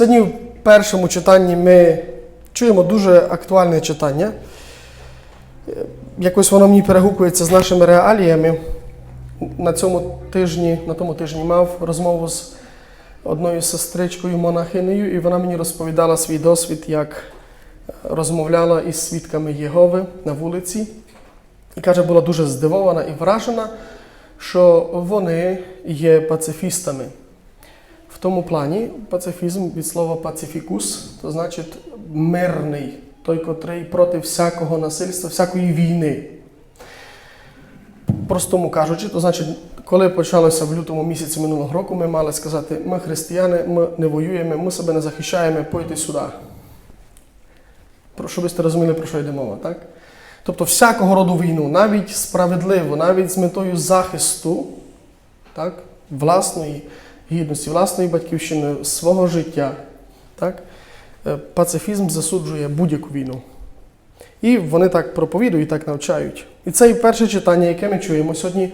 Сьогодні в першому читанні ми чуємо дуже актуальне читання. Е, Якось воно мені перегукується з нашими реаліями. На цьому тижні, на тому тижні мав розмову з одною сестричкою монахинею, і вона мені розповідала свій досвід, як розмовляла із свідками Єгови на вулиці. І каже, була дуже здивована і вражена, що вони є пацифістами. Тому плані пацифізм від слова пацифікус, то значить мирний, той, котрий проти всякого насильства, всякої війни. Простому кажучи, то значить, коли почалося в лютому місяці минулого року, ми мали сказати, ми християни, ми не воюємо, ми себе не захищаємо, пойте сюди. Про щоб ви розуміли, про що йде мова, так? Тобто всякого роду війну, навіть справедливо, навіть з метою захисту так, власної гідності, власної батьківщини, свого життя, так, е, пацифізм засуджує будь-яку війну. І вони так проповідують, так навчають. І це і перше читання, яке ми чуємо сьогодні.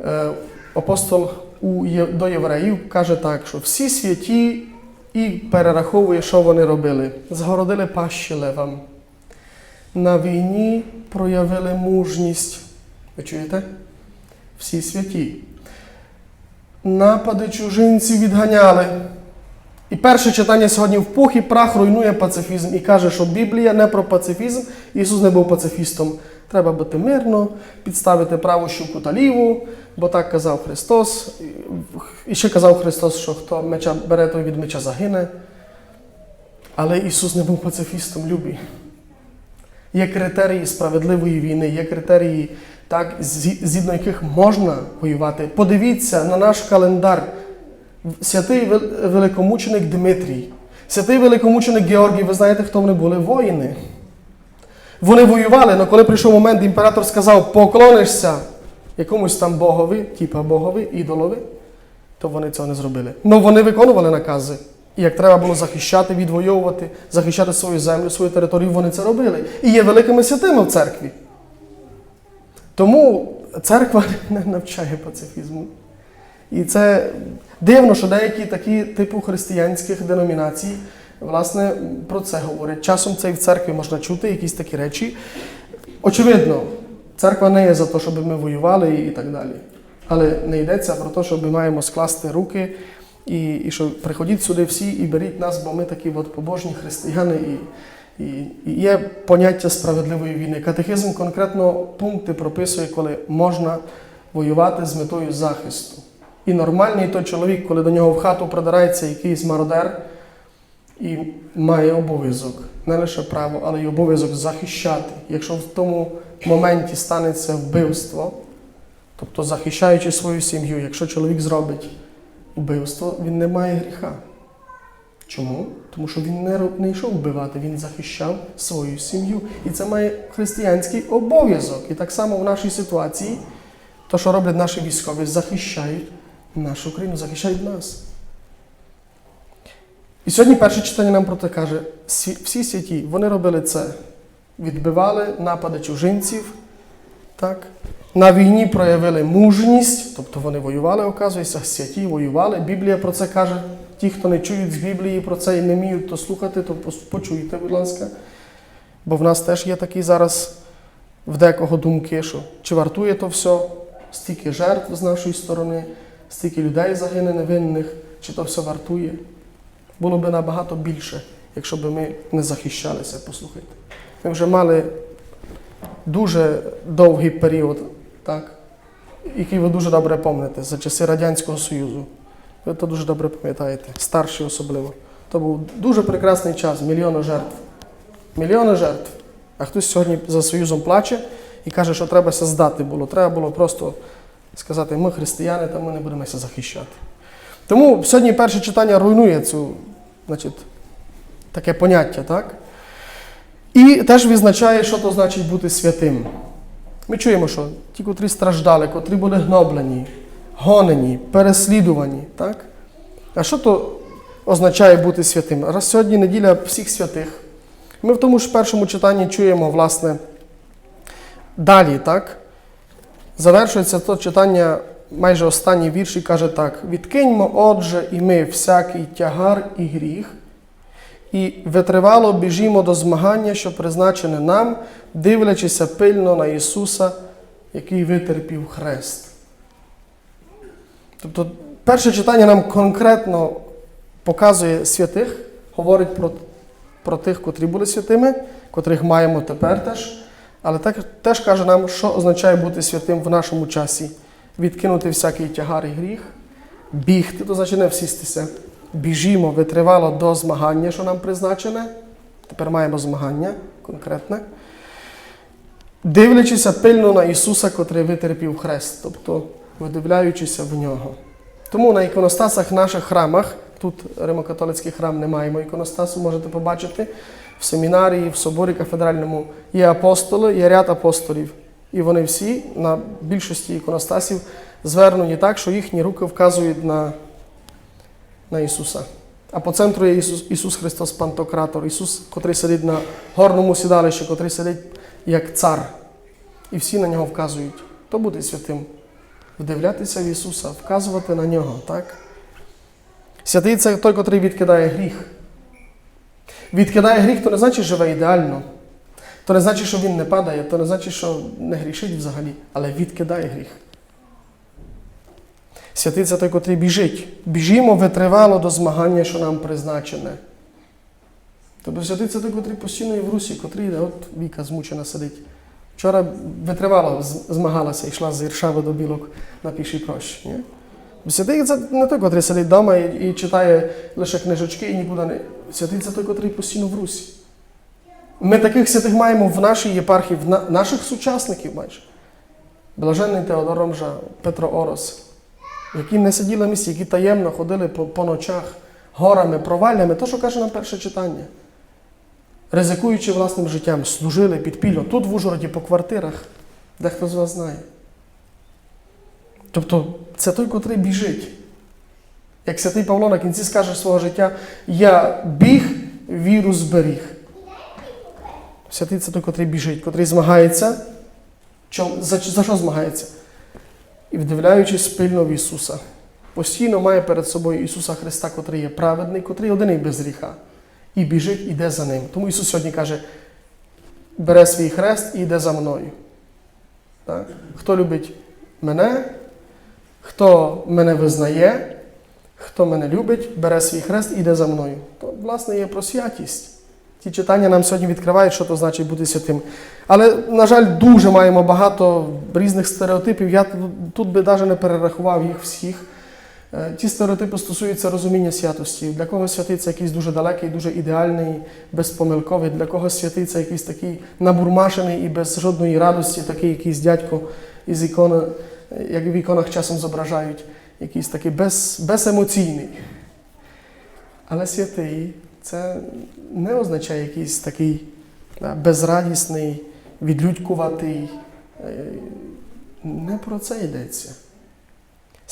е, Апостол до євреїв каже так, що всі святі і перераховує, що вони робили. Згородили пащі левам. На війні проявили мужність. Ви чуєте? Всі святі. Напади чужинців відганяли. І перше читання сьогодні в пух і прах руйнує пацифізм і каже, що Біблія не про пацифізм. Ісус не був пацифістом. Треба бути мирно, підставити праву щуку та ліву, бо так казав Христос. І ще казав Христос, що хто меча бере, той від меча загине. Але Ісус не був пацифістом, любі. Є критерії справедливої війни, є критерії, так, згідно яких можна воювати. Подивіться на наш календар. Святий великомученик Дмитрій, святий великомученик Георгій, ви знаєте, хто вони були? Воїни. Вони воювали, але коли прийшов момент, імператор сказав, поклонишся якомусь там богові, типа богові, ідолові, то вони цього не зробили. Ну вони виконували накази. І як треба було захищати, відвоювати, захищати свою землю, свою територію, вони це робили. І є великими святими в церкві. Тому церква не навчає пацифізму. І це дивно, що деякі такі типу християнських деномінацій власне про це говорять. Часом це і в церкві можна чути якісь такі речі. Очевидно, церква не є за те, щоб ми воювали і так далі. Але не йдеться про те, що ми маємо скласти руки і, і що приходіть сюди всі і беріть нас, бо ми такі от побожні християни. І, є поняття справедливої війни. Катехизм конкретно пункти прописує, коли можна воювати з метою захисту. І нормальний той чоловік, коли до нього в хату придирається якийсь мародер, і має обов'язок, не лише право, але й обов'язок захищати. Якщо в тому моменті станеться вбивство, тобто захищаючи свою сім'ю, якщо чоловік зробить вбивство, він не має гріха. Чому? Тому що він не, не йшов вбивати, він захищав свою сім'ю. І це має християнський обов'язок. І так само в нашій ситуації, то, що роблять наші військові, захищають нашу країну, захищають нас. І сьогодні перше читання нам про те каже: всі святі, вони робили це. Відбивали напади чужинців, так? на війні проявили мужність, тобто вони воювали, оказується, святі воювали. Біблія про це каже. Ті, хто не чують з Біблії про це і не вміють то слухати, то почуйте, будь ласка. Бо в нас теж є такі зараз в декого думки, що чи вартує то все, стільки жертв з нашої сторони, стільки людей загине невинних, чи то все вартує. Було б набагато більше, якщо б ми не захищалися, послухайте. Ми вже мали дуже довгий період, так, який ви дуже добре пам'ятаєте, за часи Радянського Союзу. Ви то дуже добре пам'ятаєте, старші особливо. То був дуже прекрасний час, мільйони жертв. Мільйони жертв. А хтось сьогодні за Союзом плаче і каже, що треба ся здати було. Треба було просто сказати, ми християни, та ми не будемося захищати. Тому сьогодні перше читання руйнує цю, значить, таке поняття, так? І теж визначає, що то значить бути святим. Ми чуємо, що ті, котрі страждали, котрі були гноблені, гонені, переслідувані, так? А що то означає бути святим? Раз сьогодні неділя всіх святих. Ми в тому ж першому читанні чуємо, власне, далі, так? Завершується то читання майже останній вірш і каже так: відкиньмо, отже, і ми всякий тягар і гріх, і витривало біжімо до змагання, що призначене нам, дивлячися пильно на Ісуса, який витерпів хрест. Тобто, перше читання нам конкретно показує святих, говорить про, про тих, котрі були святими, котрих маємо тепер теж. Але так, теж каже нам, що означає бути святим в нашому часі. Відкинути всякий тягар і гріх, бігти, то значить не всістися. Біжімо витривало до змагання, що нам призначене. Тепер маємо змагання конкретне. Дивлячися пильно на Ісуса, котрий витерпів хрест, тобто видивляючися в нього. Тому на іконостасах в наших храмах, тут Римокатолицький храм не маємо іконостасу, можете побачити. В семінарії, в соборі кафедральному є апостоли, є ряд апостолів. І вони всі на більшості іконостасів звернені так, що їхні руки вказують на, на Ісуса. А по центру є Ісус, Ісус Христос Пантократор, Ісус, котрий сидить на горному сідалищі, котрий сидить як цар. І всі на нього вказують. То буде святим. Вдивлятися в Ісуса, вказувати на нього, так? Святий це той, котрий відкидає гріх. Відкидає гріх, то не значить, що живе ідеально. То не значить, що він не падає, то не значить, що не грішить взагалі, але відкидає гріх. Святий це той, котрий біжить. Біжімо витривало до змагання, що нам призначене. Тобто святий це той, котрий постійно є в русі, котрий йде, от Віка змучена сидить. Вчора витривало, змагалася, йшла з Іршави до білок на пішій прощі. Ні? Святий це не той, котрий сидить вдома і, і читає лише книжечки і нікуди не. Святий це той, котрий постійно в русі. Ми таких святих маємо в нашій єпархії, в на- наших сучасників майже. Блаженний Теодор Ромжа, Петро Орос, які не сиділи в місті, які таємно ходили по, по ночах, горами, проваллями, то, що каже нам перше читання. Ризикуючи власним життям, служили підпільно тут в Ужгороді по квартирах, де хто з вас знає. Тобто це той, котрий біжить. Як святий Павло на кінці скаже свого життя, я біг, віру зберіг. Святий це той, котрий біжить, котрий змагається. За, за що змагається? І вдивляючись спільно в Ісуса. Постійно має перед собою Ісуса Христа, котрий є праведний, котрий один і без гріха. І біжить, іде за ним. Тому Ісус сьогодні каже: бере свій хрест і йде за мною. Так? Хто любить мене, хто мене визнає, хто мене любить, бере свій хрест і йде за мною. То, власне, є про святість. Ті читання нам сьогодні відкривають, що то значить бути святим. Але, на жаль, дуже маємо багато різних стереотипів. Я тут, би навіть не перерахував їх всіх. Е, Ті стереотипи стосуються розуміння святості. Для когось святий це якийсь дуже далекий, дуже ідеальний, безпомилковий. Для когось святий це якийсь такий набурмашений і без жодної радості, такий якийсь дядько із ікони, як в іконах часом зображають, якийсь такий без, беземоційний. Але святий це не означає якийсь такий безрадісний, відлюдькуватий. Е, Не про це йдеться.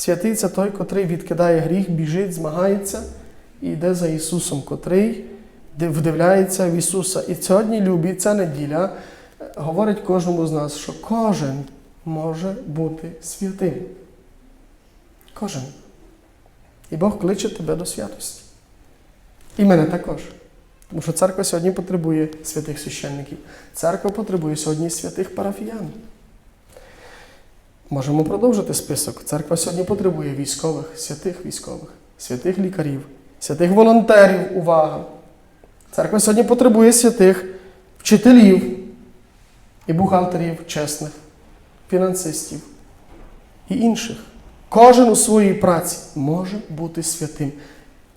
Святий це той, котрий відкидає гріх, біжить, змагається і йде за Ісусом, котрий вдивляється в Ісуса. І сьогодні, любі, ця неділя е, говорить кожному з нас, що кожен може бути святим. Кожен. І Бог кличе тебе до святості. І мене також. Тому що церква сьогодні потребує святих священників. Церква потребує сьогодні святих парафіян. Можемо продовжити список. Церква сьогодні потребує військових, святих військових, святих лікарів, святих волонтерів. Увага! Церква сьогодні потребує святих вчителів і бухгалтерів чесних, фінансистів і інших. Кожен у своїй праці може бути святим.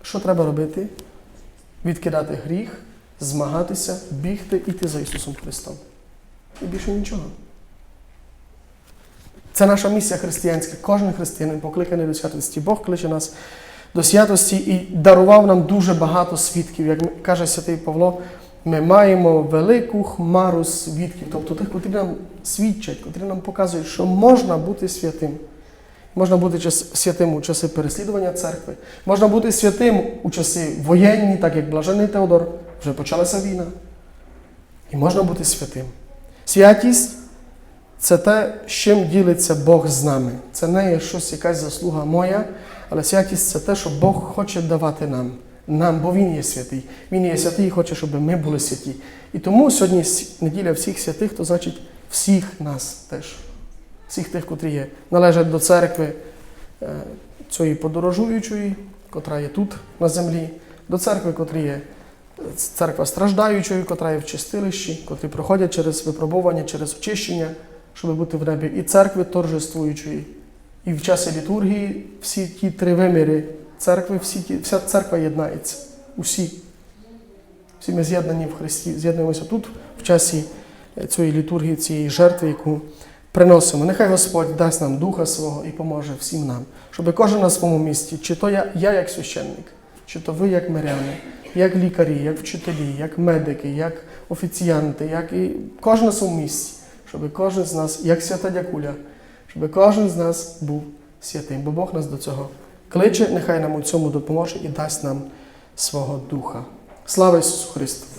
Що треба робити? Відкидати гріх, змагатися, бігти, іти за Ісусом Христом. І більше нічого. Це наша місія християнська. Кожен християнин покликаний до святості. Бог кличе нас до святості і дарував нам дуже багато свідків. Як каже святий Павло, ми маємо велику хмару свідків, тобто тих, котрі нам свідчать, котрі нам показують, що можна бути святим. Можна бути святим у часи переслідування церкви, можна бути святим у часи воєнні, так як Блажений Теодор, вже почалася війна. І можна бути святим. Святість це те, з чим ділиться Бог з нами. Це не є щось, якась заслуга моя, але святість це те, що Бог хоче давати нам. Нам, бо Він є святий. Він є святий і хоче, щоб ми були святі. І тому сьогодні неділя всіх святих, то значить всіх нас теж. Всіх тих, котрі є, належать до церкви е, цієї подорожуючої, котра є тут на землі, до церкви, котрі є е, церква страждаючої, котра є в чистилищі, котрі проходять через випробування, через очищення, щоб бути в небі, і церкви торжествуючої. І в часі літургії всі ті три виміри церкви, всі ті, вся церква єднається. Усі. Всі ми з'єднані в Христі, з'єднуємося тут в часі е, цієї літургії, цієї жертви, яку приносимо. Нехай Господь дасть нам Духа свого і поможе всім нам, щоб кожен на своєму місці, чи то я, я як священник, чи то ви як миряни, як лікарі, як вчителі, як медики, як офіціанти, як і кожен на своєму місці, щоб кожен з нас, як свята дякуля, щоб кожен з нас був святим, бо Бог нас до цього кличе, нехай нам у цьому допоможе і дасть нам свого Духа. Слава Ісусу Христу!